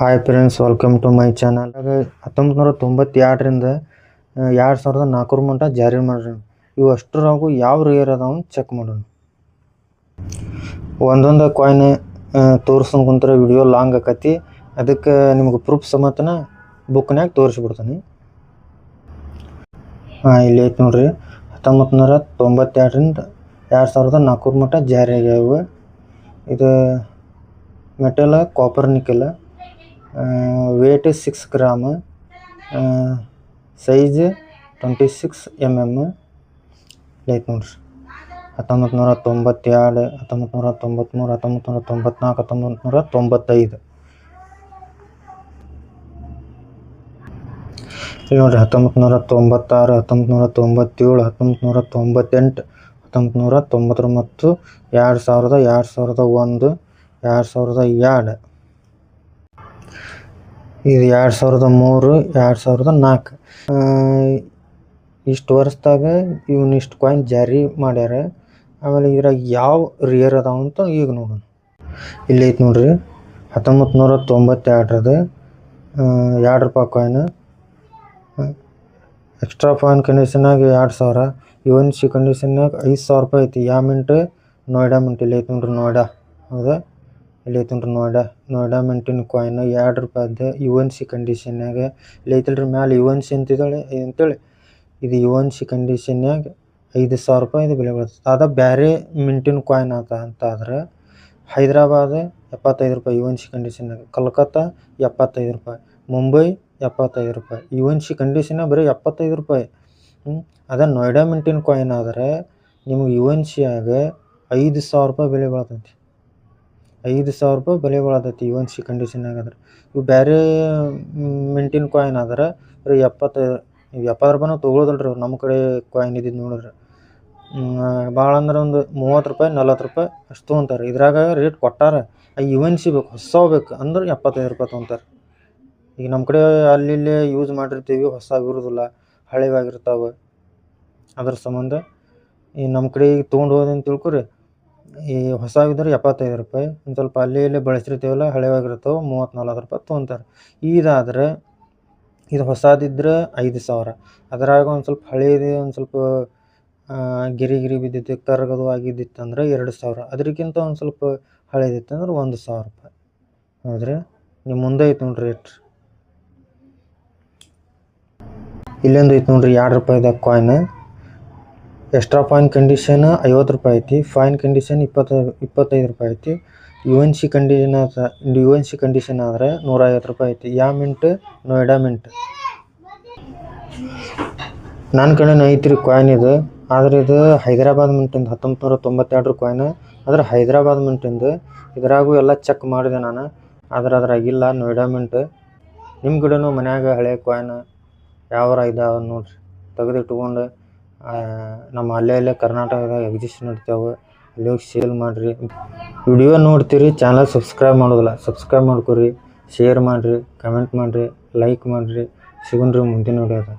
Hi friends welcome to my channel ಹತ್ತೊಂಬತ್ತು ನೂರ ತೊಂಬತ್ತೆರಡರಿಂದ ಎರಡು ಸಾವಿರದ ನಾಲ್ಕರ ಮಟ್ಟ ಜಾರಿ ಮಾಡ್ರಿ. ಇವು ಅಷ್ಟರಾಗೂ ಯಾವ ರೇರ್ ಅದಾವ ಚೆಕ್ ಮಾಡೋಣ. ಒಂದೊಂದು ಕಾಯಿನ್ ತೋರಿಸ್ಕೊಂಡು ಕುಂತ್ರೆ ವಿಡಿಯೋ ಲಾಂಗ್ ಆಕತಿ. ಅದಕ್ಕೆ ನಿಮ್ಗೆ ಪ್ರೂಫ್ ಸಮೇತನ ಬುಕ್ನಾಗ ತೋರಿಸ್ಬಿಡ್ತೀನಿ. ಹಾಂ, ಇಲ್ಲಿ ಐತೆ ನೋಡ್ರಿ. ಹತ್ತೊಂಬತ್ತು ನೂರ ತೊಂಬತ್ತೆರಡರಿಂದ ಎರಡು ಸಾವಿರದ ನಾಲ್ಕರ ಮಟ್ಟ ಜಾರಿ ಆಗ್ಯಾವ. ಇದು metal copper nickel weight six gram size twenty six M M ಐತೆ ನೋಡ್ರಿ ಹತ್ತೊಂಬತ್ತು ನೂರ ತೊಂಬತ್ತೆರಡು ಹತ್ತೊಂಬತ್ತು ನೂರ ತೊಂಬತ್ತ್ಮೂರು ಹತ್ತೊಂಬತ್ತು ತೊಂಬತ್ನಾಲ್ಕು ಹತ್ತೊಂಬತ್ತು ನೂರ ತೊಂಬತ್ತೈದು ನೋಡ್ರಿ ನೂರ ತೊಂಬತ್ತಾರು ಹತ್ತೊಂಬತ್ತು ನೂರ ತೊಂಬತ್ತೇಳು ಹತ್ತೊಂಬತ್ತು ನೂರ ತೊಂಬತ್ತೆಂಟು ಹತ್ತೊಂಬತ್ತು ನೂರ ತೊಂಬತ್ತೊಂಬತ್ತು ಎರಡು ಸಾವಿರದ ಎರಡು ಸಾವಿರದ ಒಂದು, ಎರಡು ಸಾವಿರದ ಎರಡು. ಇದು ಎರಡು ಸಾವಿರದ ಮೂರು, ಎರಡು ಸಾವಿರದ ನಾಲ್ಕು. ಇಷ್ಟು ವರ್ಷದಾಗ ಇವನ್ ಇಷ್ಟು ಕಾಯಿನ್ ಜಾರಿ ಮಾಡ್ಯಾರ. ಆಮೇಲೆ ಇದ್ರಾಗ ಯಾವ ರಿಯರ್ ಅದಾವ ಅಂತ ಈಗ ನೋಡೋಣ. ಇಲ್ಲಿ ಐತೆ ನೋಡ್ರಿ ಹತ್ತೊಂಬತ್ತು ನೂರ ತೊಂಬತ್ತೆರಡರದು ಎರಡು ರೂಪಾಯಿ ಕಾಯಿನ್ ಎಕ್ಸ್ಟ್ರಾ ಫಾಯಿನ್ ಕಂಡೀಷನಾಗ ಎರಡು ಸಾವಿರ ಇವನ್ ಸಿ ಕಂಡೀಷನ್ನಾಗ ಐದು ಸಾವಿರ ರೂಪಾಯಿ ಐತಿ. ಯಾ ಮಿಂಟ್, ನೋಯ್ಡಾ ಮಿಂಟ್. ಇಲ್ಲಿ ಐತೆ ನೋಡ್ರಿ, ನೋಯ್ಡಾ. ಹೌದಾ? ಇಲ್ಲಿ ಐತೆ ನೋಡ್ರಿ ನೋಯ್ಡಾ ನೋಯ್ಡಾ ಮಿಂಟಿನ ಕಾಯಿನ್ ಎರಡು ರೂಪಾಯ್ದು ಯು ಎನ್ ಸಿ ಕಂಡೀಷನ್ನಾಗ ಇಲ್ಲಿ ಮ್ಯಾಲೆ ಯು ಎನ್ ಸಿ ಅಂತಿದ್ದಾಳೆ ಅಂತೇಳಿ. ಇದು ಯು ಎನ್ ಸಿ ಕಂಡೀಷನ್ಯಾಗ ಐದು ಸಾವಿರ ರೂಪಾಯಿ ಇದು ಬೆಲೆ ಬೀಳ್ತದೆ ಅದ ಬೇರೆ ಮಿಂಟಿನ ಕಾಯಿನ್ ಆತ ಅಂತ ಆದ್ರೆ ಹೈದ್ರಾಬಾದ್ ಎಪ್ಪತ್ತೈದು ರೂಪಾಯಿ ಯು ಎನ್ ಸಿ ಕಂಡೀಷನ್ನಾಗ ಕಲ್ಕತ್ತಾ ಎಪ್ಪತ್ತೈದು ರೂಪಾಯಿ, ಮುಂಬೈ ಎಪ್ಪತ್ತೈದು ರೂಪಾಯಿ. ಯು ಎನ್ ಸಿ ಕಂಡೀಷನ್ಯಾಗ ಬರೀ ಎಪ್ಪತ್ತೈದು ರೂಪಾಯಿ. ಅದ ನೋಯ್ಡಾ ಮಿಂಟಿನ ಕಾಯಿನ್ ಆದರೆ ನಿಮಗೆ ಯು ಎನ್ ಸಿಯಾಗ ಐದು ಸಾವಿರ ರೂಪಾಯಿ ಬೆಲೆ ಬೀಳ್ತೈತಿ ಐದು ಸಾವಿರ ರೂಪಾಯಿ ಬೆಲೆ ಬಾಳತೈತಿ ಈ ಒಂದು ಸಿ ಕಂಡೀಷನ್ನಾಗ ಆದ್ರೆ. ಇವು ಬೇರೆ ಮಿಂಟಿನ ಕಾಯಿನ್ ಆದ್ರೆ ಬರೀ ಎಪ್ಪತ್ತು ಎಪ್ಪತ್ತು ರೂಪಾಯಿನೂ ತೊಗೊಳೋದಿಲ್ಲ ರೀ ನಮ್ಮ ಕಡೆ ಕಾಯಿನ್ ಇದ್ದಿದ್ದು ನೋಡಿದ್ರೆ ಭಾಳ ಅಂದ್ರೆ ಒಂದು ಮೂವತ್ತು ರೂಪಾಯಿ, ನಲ್ವತ್ತು ರೂಪಾಯಿ ಅಷ್ಟು ತೊಗೊಂತಾರೆ ಇದ್ರಾಗ ರೇಟ್ ಕೊಟ್ಟಾರೆ ಎನ್ ಸಿ ಬೇಕು ಹೊಸ ಬೇಕು ಅಂದ್ರೆ ಎಪ್ಪತ್ತೈದು ರೂಪಾಯಿ ತೊಗೊಂತಾರೆ. ಈಗ ನಮ್ಮ ಕಡೆ ಅಲ್ಲಿ ಇಲ್ಲಿ ಯೂಸ್ ಮಾಡಿರ್ತೀವಿ ಹೊಸ ಆಗಿರೋದಿಲ್ಲ ಹಳೆವಾಗಿರ್ತಾವೆ ಅದ್ರ ಸಂಬಂಧ ಈ ನಮ್ಮ ಕಡೆ ಈಗ ತೊಗೊಂಡು ಹೋದಂತ ತಿಳ್ಕೊರಿ. ಈ ಹೊಸವಿದ್ರೆ ಎಪ್ಪತ್ತೈದು ರೂಪಾಯಿ. ಒಂದು ಸ್ವಲ್ಪ ಅಲ್ಲಿ ಇಲ್ಲಿ ಬಳಸಿರ್ತೀವಲ್ಲ, ಹಳೆವಾಗಿರ್ತಾವೆ ಮೂವತ್ತು ನಲ್ವತ್ತು ರೂಪಾಯಿ ತೊಗೊಂತಾರೆ. ಇದಾದರೆ, ಇದು ಹೊಸದಿದ್ರೆ ಐದು ಸಾವಿರ. ಅದರಾಗ ಒಂದು ಸ್ವಲ್ಪ ಹಳೇದು, ಒಂದು ಸ್ವಲ್ಪ ಗಿರಿ ಗಿರಿ ಬಿದ್ದಿತ್ತು, ಕರಗದು ಆಗಿದ್ದಿತ್ತಂದ್ರೆ ಎರಡು ಸಾವಿರ. ಅದಕ್ಕಿಂತ ಒಂದು ಸ್ವಲ್ಪ ಹಳೇದಿತ್ತಂದ್ರೆ ಒಂದು ಸಾವಿರ ರೂಪಾಯಿ. ಹೌದ್ರಿ? ನಿಮ್ಮ ಮುಂದೆ ಐತೆ ನೋಡ್ರಿ ರೇಟ್ ಇಲ್ಲೊಂದು ಐತೆ ನೋಡ್ರಿ ಎರಡು ರೂಪಾಯಿದಾಗ ಕಾಯಿನ್ ಎಕ್ಸ್ಟ್ರಾ ಫೈನ್ ಕಂಡೀಷನ್ ಐವತ್ತು ರೂಪಾಯಿ ಐತಿ. ಫೈನ್ ಕಂಡೀಷನ್ ಇಪ್ಪತ್ತು, ಇಪ್ಪತ್ತೈದು ರೂಪಾಯಿ ಐತಿ. U N C condition U N C condition ಆದರೆ ನೂರ ಐವತ್ತು ರೂಪಾಯಿ ಐತಿ. ಯಾ ಮಿಂಟ್ ನೋಯ್ಡಾ ಮಿಂಟ್. ನನ್ನ ಕಡೆ ಐತ್ರಿ ಕಾಯಿನ್ ಇದು. ಆದರೆ ಇದು ಹೈದರಾಬಾದ್ ಮಿಂಟಿಂದ ಹತ್ತೊಂಬತ್ತು ನೂರ ತೊಂಬತ್ತೆರಡು ಕಾಯಿನ್ ಆದರೆ ಹೈದರಾಬಾದ್ ಮಿಂಟಿಂದು ಇದ್ರಾಗೂ ಎಲ್ಲ ಚೆಕ್ ಮಾಡಿದೆ ನಾನು. ಆದ್ರೆ ಅದ್ರಾಗಿಲ್ಲ ನೋಯ್ಡಾ ಮಿಂಟ್. ನಿಮ್ಮ ಕಡೆನೂ ಮನ್ಯಾಗ ಹಳೆ ಕಾಯಿನ್ ಯಾವಾರ ಇದಾವೆ ನೋಡ್ರಿ. ತೆಗೆದಿಟ್ಕೊಂಡು. ನಮ್ಮ ಅಲ್ಲೇ ಅಲ್ಲೇ ಕರ್ನಾಟಕದಾಗ ಎಕ್ಸಿಸ್ಟ್ ನಡಿತಾವೆ. ಅಲ್ಲಿ ಹೋಗಿ ಸೇಲ್ ಮಾಡಿರಿ. ವಿಡಿಯೋ ನೋಡ್ತೀರಿ ಚಾನಲ್ ಸಬ್ಸ್ಕ್ರೈಬ್ ಮಾಡೋದಿಲ್ಲ. ಸಬ್ಸ್ಕ್ರೈಬ್ ಮಾಡ್ಕೊರಿ ಶೇರ್ ಮಾಡಿರಿ ಕಮೆಂಟ್ ಮಾಡಿರಿ ಲೈಕ್ ಮಾಡಿರಿ. ಸಿಗೋಣ್ರಿ ಮುಂದಿನ ವಿಡಿಯೋದಾಗ